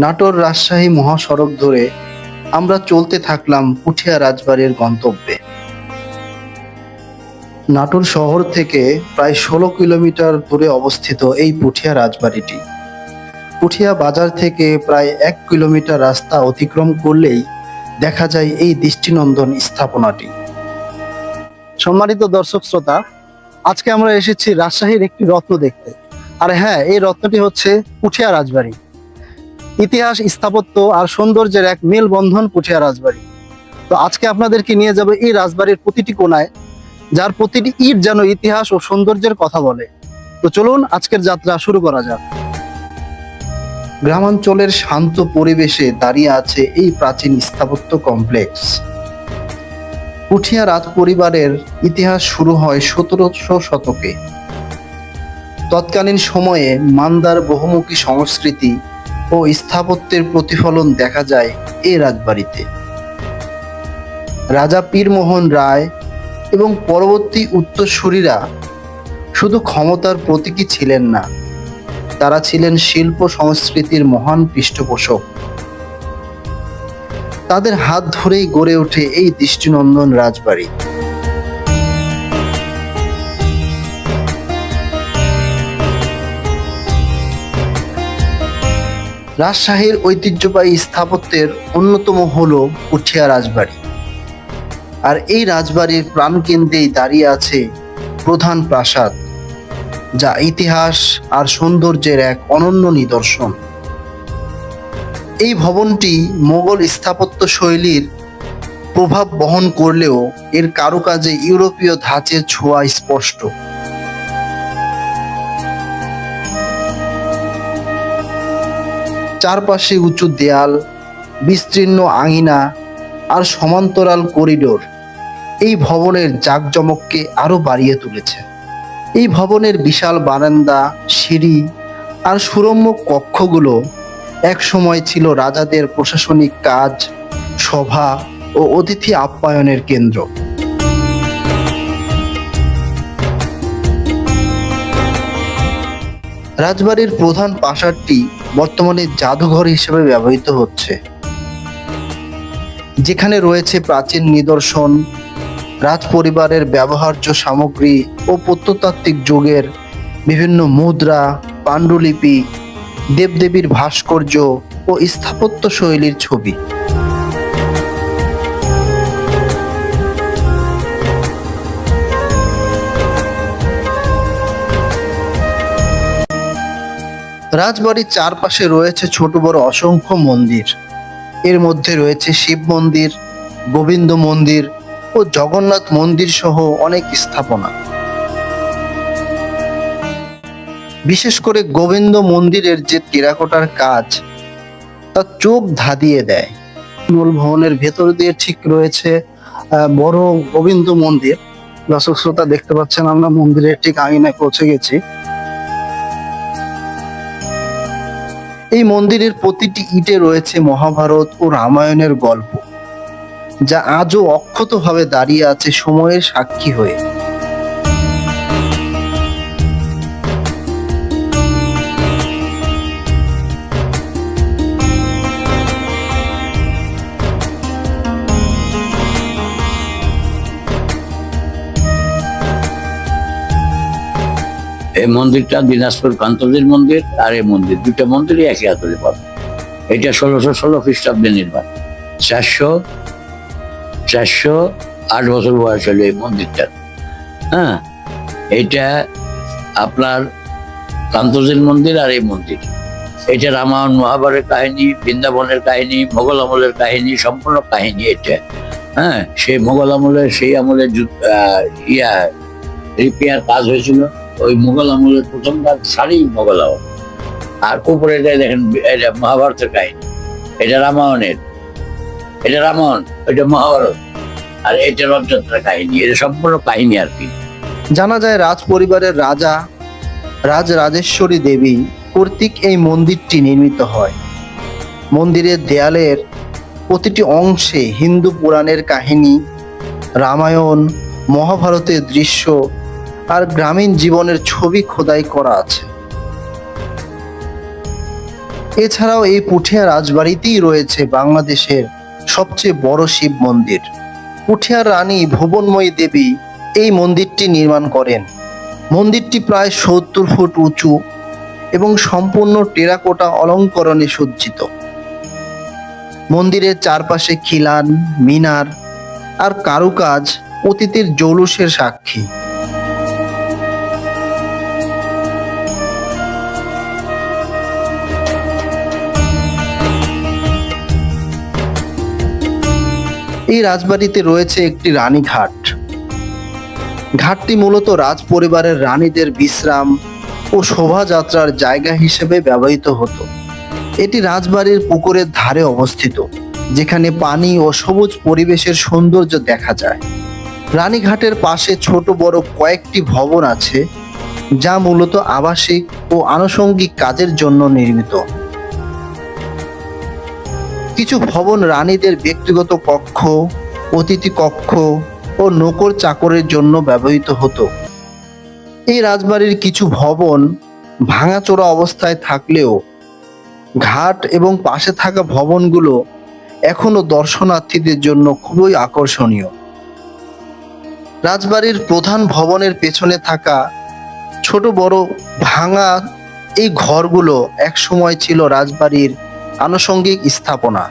নাটোর রাজশাহী মহাসড়ক ধরে আমরা চলতে থাকলাম পুঠিয়া রাজবাড়ির গন্তব্যে। নাটোর শহর থেকে প্রায় ষোলো কিলোমিটার দূরে অবস্থিত এই পুঠিয়া রাজবাড়িটি। পুঠিয়া বাজার থেকে প্রায় এক কিলোমিটার রাস্তা অতিক্রম করলেই দেখা যায় এই দৃষ্টিনন্দন স্থাপনাটি। সম্মানিত দর্শক শ্রোতা, আজকে আমরা এসেছি রাজশাহীর একটি রত্ন দেখতে। আর হ্যাঁ এই রত্নটি হচ্ছে পুঠিয়া রাজবাড়ি। ইতিহাস, স্থাপত্য আর সৌন্দর্যের এক মেলবন্ধন পুঠিয়া রাজবাড়ি। তো আজকে আপনাদেরকে নিয়ে যাবে এই রাজবাড়ির প্রতিটি কোনায় যার প্রতিটি ইট যেন ইতিহাস ও সৌন্দর্যের কথা বলে। তো চলুন আজকের যাত্রা শুরু করা যাক। গ্রামাঞ্চলের শান্ত পরিবেশে দাঁড়িয়ে আছে এই প্রাচীন স্থাপত্য কমপ্লেক্স। পুঠিয়া রাজ পরিবারের ইতিহাস শুরু হয় সতেরোশো শতকে। তৎকালীন সময়ে মান্দার বহুমুখী সংস্কৃতি ও স্থাপত্যের প্রতিফলন দেখা যায় এই রাজবাড়িতে। রাজা পীরমোহন রায় এবং পরবর্তী উত্তরসূরিরা শুধু ক্ষমতার প্রতীকী ছিলেন না, তারা ছিলেন শিল্প সংস্কৃতির মহান পৃষ্ঠপোষক। তাদের হাত ধরেই গড়ে ওঠে এই দৃষ্টিনন্দন রাজবাড়ি। রাজশাহীর ঐতিহ্যবাহী স্থাপত্যের অন্যতম হল পুঠিয়া রাজবাড়ি। আর এই রাজবাড়ির প্রাণকেন্দ্রেই দাঁড়িয়ে আছে প্রধান প্রাসাদ, যা ইতিহাস আর সৌন্দর্যের এক অনন্য নিদর্শন। এই ভবনটি মোগল স্থাপত্য শৈলীর প্রভাব বহন করলেও এর কারুকাজে ইউরোপীয় ধাঁচের ছোঁয়া স্পষ্ট। চারপাশে উঁচু দেয়াল, বিস্তীর্ণ আঙিনা আর সমান্তরাল করিডোর এই ভবনের জাঁকজমককে আরও বাড়িয়ে তুলেছে। এই ভবনের বিশাল বারান্দা, সিঁড়ি আর সুরম্য কক্ষগুলো এক সময় ছিল রাজাদের প্রশাসনিক কাজ, সভা ও অতিথি আপ্যায়নের কেন্দ্র। রাজবাড়ির প্রধান প্রাসাদটি বর্তমানে জাদুঘর হিসেবে ব্যবহৃত হচ্ছে। যেখানে রয়েছে প্রাচীন নিদর্শন রাজ পরিবারের ব্যবহার্য সামগ্রী ও প্রত্নতাত্ত্বিক যুগের বিভিন্ন মুদ্রা, পাণ্ডুলিপি, দেবদেবীর ভাস্কর্য ও স্থাপত্য শৈলীর ছবি। রাজবাড়ির চারপাশে রয়েছে ছোট বড় অসংখ্য মন্দির। এর মধ্যে রয়েছে শিব মন্দির, গোবিন্দ মন্দির ও জগন্নাথ মন্দির সহ অনেক স্থাপনা। বিশেষ করে গোবিন্দ মন্দিরের যে টেরাকোটার কাজ, তা চোখ ধাঁধিয়ে দেয়। মূল ভবনের ভেতর দিয়ে ঠিক রয়েছে বড় গোবিন্দ মন্দির। দর্শক শ্রোতা দেখতে পাচ্ছেন আমরা মন্দিরের ঠিক আঙিনায় পৌঁছে গেছি। এই মন্দিরের প্রতিটি ইটে রয়েছে মহাভারত ও রামায়ণের গল্প, যা আজও অক্ষতভাবে দাঁড়িয়ে আছে সময়ের সাক্ষী হয়ে। এই মন্দিরটা দিনাজপুর কান্তজির মন্দির আর এই মন্দির দুটো মন্দিরই একই আতলে পাবে। এটা ষোলোশো ষোলো খ্রিস্টাব্দে নির্মাণ। চারশো চারশো আট বছর বয়স হলো এই মন্দিরটা। হ্যাঁ এটা আপনার কান্তজির মন্দির আর এই মন্দির। এটা রামায়ণ মহাভারতের কাহিনী, বৃন্দাবনের কাহিনী, মোগল আমলের কাহিনী, সম্পূর্ণ কাহিনী এটা। হ্যাঁ সেই মোগল আমলের, সেই আমলে ইয়া, রিপেয়ার কাজ হয়েছিল। ওই মোগল আমলের প্রথমবার সারি মোগল আমল। আর উপরে দেখেন, এটা মহাভারতের কাহিনী। এটা রামায়ণের। এটা রামায়ণ, এটা মহাভারত। আর এটা রথযাত্রার কাহিনী, এটা সম্পূর্ণ কাহিনী আর কি। জানা যায় রাজ পরিবারের রাজা রাজ রাজেশ্বরী দেবী কর্তৃক এই মন্দিরটি নির্মিত হয়। মন্দিরের দেয়ালের প্রতিটি অংশে হিন্দু পুরাণের কাহিনী, রামায়ণ, মহাভারতের দৃশ্য আর গ্রামীণ জীবনের ছবি খোদাই করা আছে। এছাড়াও এই পুঠিয়া রাজবাড়িতেই রয়েছে বাংলাদেশের সবচেয়ে বড় শিব মন্দির। পুঠিয়ার রানী ভুবনময়ী দেবী এই মন্দিরটি নির্মাণ করেন। মন্দিরটি প্রায় সত্তর ফুট উঁচু এবং সম্পূর্ণ টেরাকোটা অলঙ্করণে সজ্জিত। মন্দিরের চারপাশে খিলান, মিনার আর কারুকাজ অতীতের জৌলুসের সাক্ষী। এই রাজবাড়িতে রয়েছে একটি রানীঘাট। ঘাটটি মূলত রাজ পরিবারের রানীদের বিশ্রাম ও শোভাযাত্রার জায়গা হিসেবে ব্যবহৃত হতো। এটি রাজবাড়ির পুকুরের ধারে অবস্থিত, যেখানে পানি ও সবুজ পরিবেশের সৌন্দর্য দেখা যায়। রানীঘাটের পাশে ছোট বড় কয়েকটি ভবন আছে, যা মূলত আবাসিক ও আনুষঙ্গিক কাজের জন্য নির্মিত। কিছু ভবন রানীদের ব্যক্তিগত কক্ষ, অতিথি কক্ষ ও নৌকর চাকরের জন্য ব্যবহৃত হতো। এই রাজবাড়ির কিছু ভবন ভাঙাচোরা অবস্থায় থাকলেও ঘাট এবং পাশে থাকা ভবনগুলো এখনও দর্শনার্থীদের জন্য খুবই আকর্ষণীয়। রাজবাড়ির প্রধান ভবনের পেছনে থাকা ছোট বড় ভাঙা এই ঘরগুলো একসময় ছিল রাজবাড়ির আনুষঙ্গিক স্থাপনা।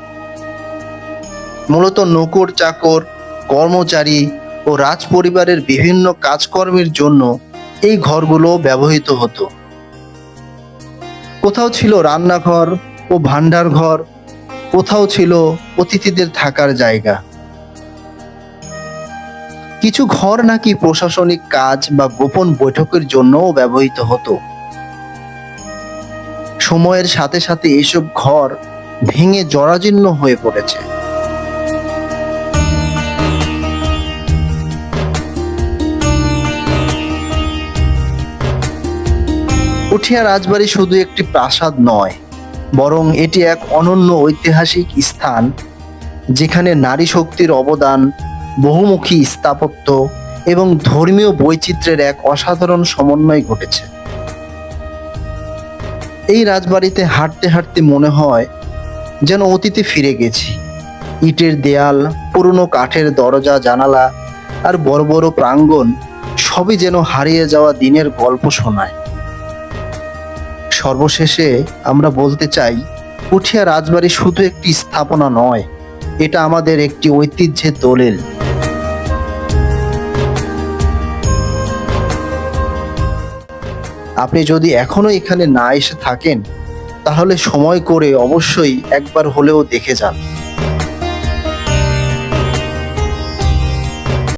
মূলত নৌকর, চাকর, কর্মচারী ও রাজ পরিবারের বিভিন্ন কাজকর্মের জন্য এই ঘরগুলো ব্যবহৃত হতো। কোথাও ছিল রান্নাঘর ও ভান্ডার ঘর, কোথাও ছিল অতিথিদের থাকার জায়গা। কিছু ঘর নাকি প্রশাসনিক কাজ বা গোপন বৈঠকের জন্যও ব্যবহৃত হতো। সময়ের সাথে সাথে এসব ঘর ভেঙে জরাজীর্ণ হয়ে পড়েছে। উঠিয়া রাজবাড়ি শুধু একটি প্রাসাদ নয়, বরং এটি এক অনন্য ঐতিহাসিক স্থান, যেখানে নারী শক্তির অবদান, বহুমুখী স্থাপত্য এবং ধর্মীয় বৈচিত্র্যের এক অসাধারণ সমন্বয় ঘটেছে। এই রাজবাড়িতে হাঁটতে হাঁটতে মনে হয় যেন অতীতে ফিরে গেছি। ইটের দেয়াল, পুরনো কাঠের দরজা, জানালা আর বড় বড় প্রাঙ্গণ সবই যেন হারিয়ে যাওয়া দিনের গল্প শোনায়। সর্বশেষে আমরা বলতে চাই পুঠিয়া রাজবাড়ি শুধু একটি স্থাপনা নয়, এটা আমাদের একটি ঐতিহ্যের দলিল। আপনি যদি এখনও এখানে না এসে থাকেন, তাহলে সময় করে অবশ্যই একবার হলেও দেখে যান।